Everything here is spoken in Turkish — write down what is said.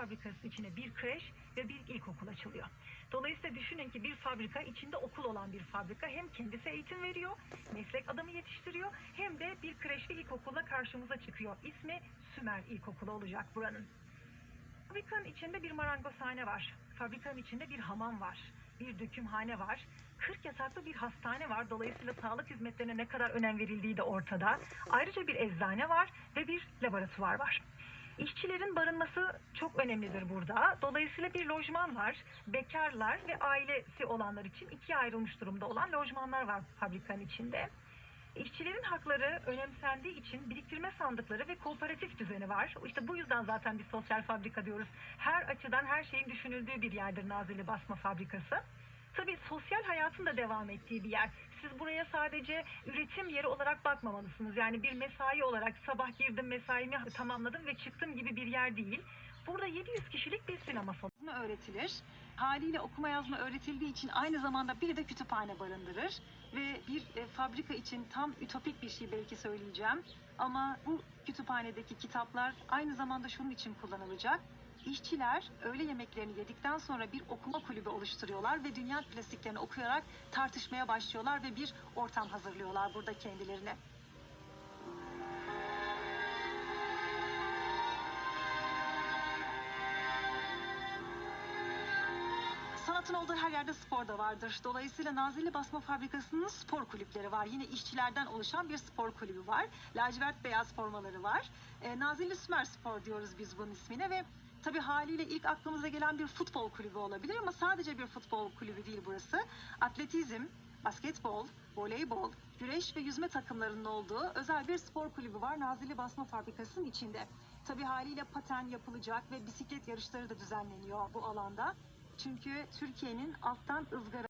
fabrikası içine bir kreş ve bir ilkokul açılıyor. Dolayısıyla düşünün ki bir fabrika içinde okul olan bir fabrika hem kendisi eğitim veriyor, meslek adamı yetiştiriyor hem de bir kreş ve ilkokulla karşımıza çıkıyor. İsmi Sümer İlkokulu olacak buranın. Fabrikanın içinde bir marangozhane var. Fabrikanın içinde bir hamam var. Bir dökümhane var. 40 yataklı bir hastane var. Dolayısıyla sağlık hizmetlerine ne kadar önem verildiği de ortada. Ayrıca bir eczane var ve bir laboratuvar var. İşçilerin barınması çok önemlidir burada. Dolayısıyla bir lojman var. Bekarlar ve ailesi olanlar için ikiye ayrılmış durumda olan lojmanlar var fabrikanın içinde. İşçilerin hakları önemsendiği için biriktirme sandıkları ve kooperatif düzeni var. İşte bu yüzden zaten bir sosyal fabrika diyoruz. Her açıdan her şeyin düşünüldüğü bir yerdir Nazilli Basma Fabrikası. Tabii sosyal hayatın da devam ettiği bir yer. Siz buraya sadece üretim yeri olarak bakmamalısınız. Yani bir mesai olarak sabah girdim mesaimi tamamladım ve çıktım gibi bir yer değil. Burada 700 kişilik bir sinema salonu. öğretilir. Haliyle okuma yazma öğretildiği için aynı zamanda bir de kütüphane barındırır. Ve bir e, fabrika için tam ütopik bir şey belki söyleyeceğim. Ama bu kütüphanedeki kitaplar aynı zamanda şunun için kullanılacak. İşçiler öğle yemeklerini yedikten sonra bir okuma kulübü oluşturuyorlar ve dünya klasiklerini okuyarak tartışmaya başlıyorlar ve bir ortam hazırlıyorlar burada kendilerine. Sanatın olduğu her yerde spor da vardır. Dolayısıyla Nazilli Basma Fabrikası'nın spor kulüpleri var. Yine işçilerden oluşan bir spor kulübü var. Lacivert beyaz formaları var. E, Nazilli Sümer Spor diyoruz biz bunun ismine ve tabii haliyle ilk aklımıza gelen bir futbol kulübü olabilir ama sadece bir futbol kulübü değil burası. Atletizm, basketbol, voleybol, güreş ve yüzme takımlarının olduğu özel bir spor kulübü var Nazilli Basma Fabrikası'nın içinde. Tabii haliyle paten yapılacak ve bisiklet yarışları da düzenleniyor bu alanda. Çünkü Türkiye'nin alttan ızgara